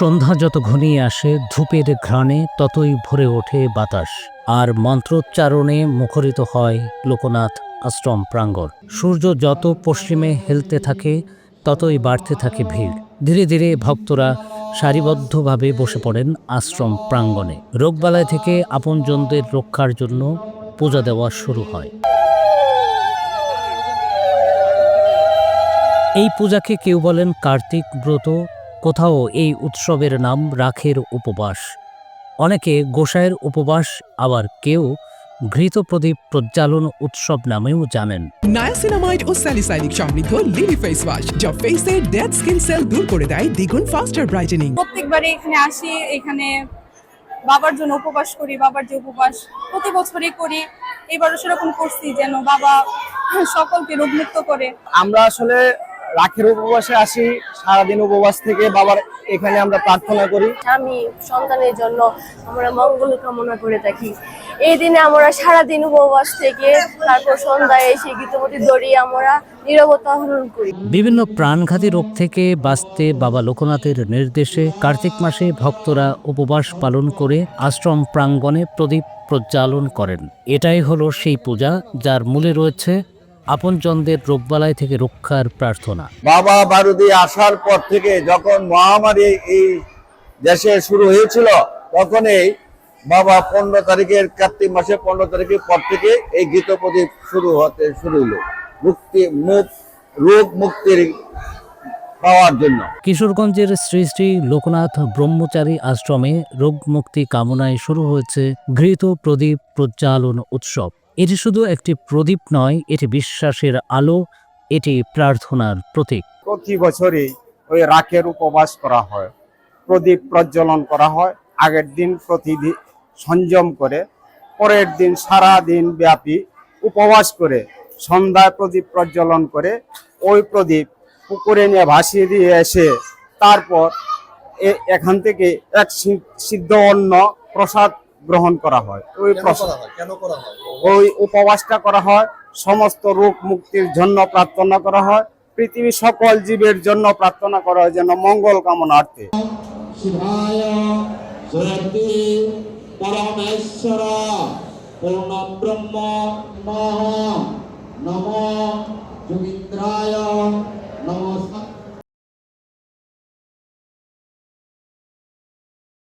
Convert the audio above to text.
সন্ধ্যা যত ঘনিয়ে আসে, ধূপের ঘ্রাণে ততই ভরে ওঠে বাতাস। আর মন্ত্রোচ্চারণে মুখরিত হয় লোকনাথ আশ্রম প্রাঙ্গণ। সূর্য যত পশ্চিমে হেলতে থাকে, ততই বাড়তে থাকে ভিড়। ধীরে ধীরে ভক্তরা সারিবদ্ধভাবে বসে পড়েন আশ্রম প্রাঙ্গণে। রোগবালায় থেকে আপনজনদের রক্ষার জন্য পূজা দেওয়া শুরু হয়। এই পূজাকে কেউ বলেন কার্তিক ব্রত কোথাও এই উৎসবের নাম রাখের উপবাস। অনেকে গোসাইয়ের উপবাস আবার কেউ ঘৃত প্রদীপ প্রজ্বালন উৎসব নামেও জানেন। নায়াসিনামাইড ও স্যালিসাইলিক সমৃদ্ধ লিলি ফেস ওয়াশ যা ফেসের ডেড স্কিন সেল দূর করে দেয় দ্বিগুণ ফাস্টার ব্রাইটেনিং প্রত্যেকবারে এখানে আসি এখানে বাবার জন্য উপবাস করি বাবার যে উপবাস প্রতি বছরই করি। এবারও সেরকম করছি যেন বাবা সকলকে রোগমুক্ত করে। আমরা আসলে রাখের উপবাসে আসি সারাদিন উপবাস থেকে বাবার এখানে আমরা প্রার্থনা করি। স্বামী সন্তানের জন্য আমরা মঙ্গল কামনা করে থাকি। এই দিনে আমরা সারাদিন উপবাস থেকে তারপর সন্ধ্যায় এসে গীতবতী দড়িয়ে আমরা নিরবতা হরণ করি। বিভিন্ন প্রাণঘাতী রোগ থেকে বাঁচতে বাবা লোকনাথের নির্দেশে কার্তিক মাসে ভক্তরা উপবাস পালন করে আশ্রম প্রাঙ্গণে প্রদীপ প্রজ্বালন করেন। এটাই হলো সেই পূজা যার মূলে রয়েছে আপনজনদের রোগবালাই থেকে রক্ষার প্রার্থনা। বাবা বারুদি আসার পর থেকে যখন মহামারী এই দেশে শুরু হয়েছিল তখনই বাবা পনেরো তারিখের কার্তিক মাসে পনেরো তারিখের পর থেকে এই গীত প্রদীপ শুরু হতে শুরু হলো। মুক্তি মুখ রোগ মুক্তির পাওয়ার জন্য। কিশোরগঞ্জের শ্রী শ্রী লোকনাথ ব্রহ্মচারী আশ্রমে রোগ মুক্তি কামনায় শুরু হয়েছে ঘৃত প্রদীপ প্রজ্বালন উৎসব। এটি শুধু একটি প্রদীপ নয়, এটি বিশ্বাসের আলো, এটি প্রার্থনার প্রতীক। প্রতি বছরই ওই রাখের উপবাস করা হয়, প্রদীপ প্রজ্বলন করা হয়, আগের দিন প্রতিদিন সংযম করে, পরের দিন সারা দিন ব্যাপী উপবাস করে, সন্ধ্যায় প্রদীপ প্রজ্বলন করে, ওই প্রদীপ পুকুরে নিয়ে ভাসিয়ে দিয়ে এসে তারপর এখান থেকে এক সিদ্ধ অন্ন প্রসাদ গ্রহণ করা হয়। ওই ওই উপবাসটা করা হয় সমস্ত রোগ মুক্তির জন্য প্রার্থনা করা হয় পৃথিবীর সকল জীবের জন্য প্রার্থনা করা হয় যেন মঙ্গল কামনার্থে পরমেশ্বর পূর্ণ ব্রহ্ম নমঃ নম যোগীন্দ্রায়।